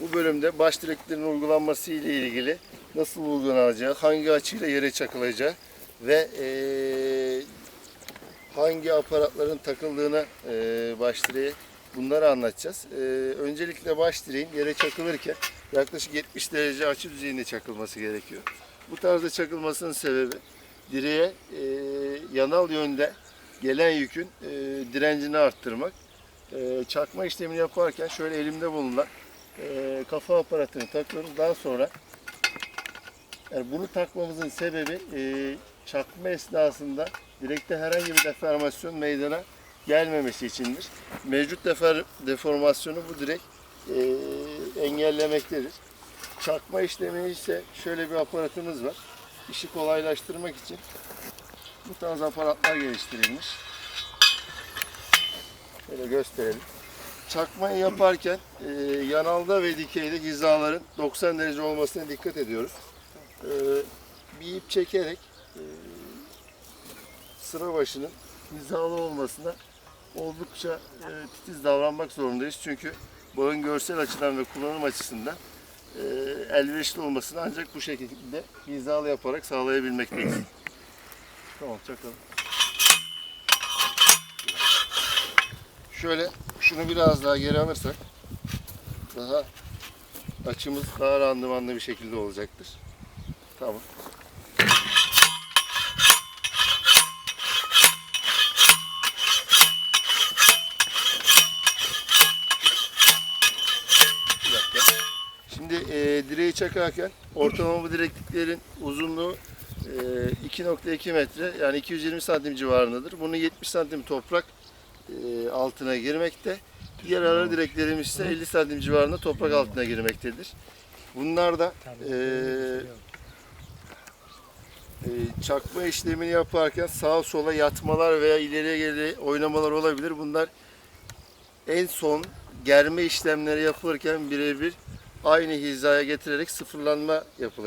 Bu bölümde baş direklerin uygulanması ile ilgili nasıl uygulanacağı, hangi açıyla yere çakılacağı ve eee, hangi aparatların takıldığına eee baş direğe bunları anlatacağız. Eee, öncelikle baş direğin yere çakılırken yaklaşık 70 derece açı düzeyinde çakılması gerekiyor. Bu tarzda çakılmasının sebebi direğe eee, yanal yönde gelen yükün eee, direncini arttırmak. Eee, çakma işlemini yaparken şöyle elimde bulunan eee, kafa aparatını takıyoruz. Daha sonra yani bunu takmamızın sebebi eee, çakma esnasında direkte herhangi bir deformasyon meydana gelmemesi içindir. Mevcut defor, deformasyonu bu direk eee, engellemektedir. Çakma işlemi ise şöyle bir aparatımız var. İşi kolaylaştırmak için bu tarz aparatlar geliştirilmiş. Şöyle gösterelim. Çakmayı yaparken e, yanalda ve dikeyde hizaların 90 derece olmasına dikkat ediyoruz. E, bir ip çekerek e, sıra başının hizalı olmasına oldukça e, titiz davranmak zorundayız. Çünkü bağın görsel açıdan ve kullanım açısından e, elverişli olmasını ancak bu şekilde hizalı yaparak sağlayabilmekteyiz. Tamam çakalım. Şöyle şunu biraz daha geri alırsak daha açımız daha randımanlı bir şekilde olacaktır. Tamam. Şimdi e, direği çakarken ortalama bu direkliklerin uzunluğu e, 2.2 metre yani 220 santim civarındadır. Bunun 70 santim toprak e, altına girmekte. Diğer ara direklerimiz ise 50 santim civarında toprak altına girmektedir. Bunlar da e, e, çakma işlemini yaparken sağa sola yatmalar veya ileriye geri oynamalar olabilir. Bunlar en son germe işlemleri yapılırken birebir aynı hizaya getirerek sıfırlanma yapılacak.